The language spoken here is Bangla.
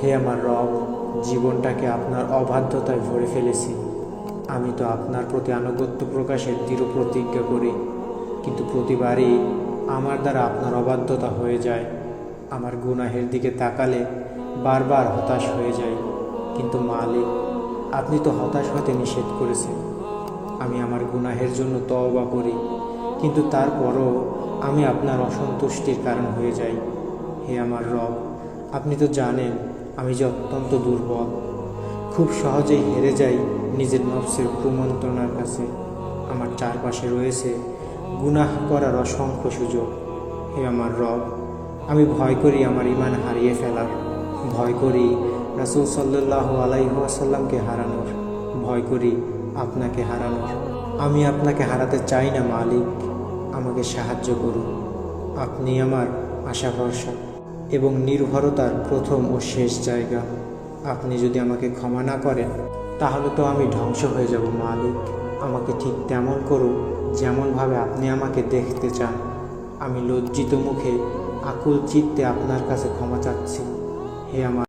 হে আমার রব, জীবনটাকে আপনার অবাধ্যতায় ভরে ফেলেছি। আমি তো আপনার প্রতি আনুগত্য প্রকাশের দৃঢ় প্রতিজ্ঞা করি। কিন্তু প্রতিবারই আমার দ্বারা আপনার অবাধ্যতা হয়ে যায়। আমার গুনাহের দিকে তাকালে বারবার হতাশ হয়ে যায় কিন্তু মালিক, আপনি তো হতাশ হতে নিষেধ করেছেন। আমি আমার গুনাহের জন্য তওবা করি, কিন্তু তারপরও আমি আপনার অসন্তুষ্টির কারণ হয়ে যাই। হে আমার রব, আপনি তো জানেন আমি যে অত্যন্ত দুর্বল, খুব সহজেই হেরে যাই নিজের নফসের কুমন্ত্রণার কাছে। আমার চারপাশে রয়েছে গুনাহ করার অসংখ্য সুযোগ। হে আমার রব, আমি ভয় করি আমার ইমান হারিয়ে ফেলার। ভয় করি রাসুল সাল্লাহ আলাইসাল্লামকে হারানোর। ভয় করি আপনাকে হারানোর। আমি আপনাকে হারাতে চাই না, মালিক। আমাকে সাহায্য করুন। আপনি আমার আশা ভরসা। এবং নির্ভরতার প্রথম ও শেষ জায়গা। আপনি যদি আমাকে ক্ষমা না করেন, তাহলে তো আমি ধ্বংস হয়ে যাব, মালিক। আমাকে ঠিক তেমন করুন যেমনভাবে আপনি আমাকে দেখতে চান। আমি লজ্জিত মুখে আকুল চিত্তে আপনার কাছে ক্ষমা চাচ্ছি। হে আমার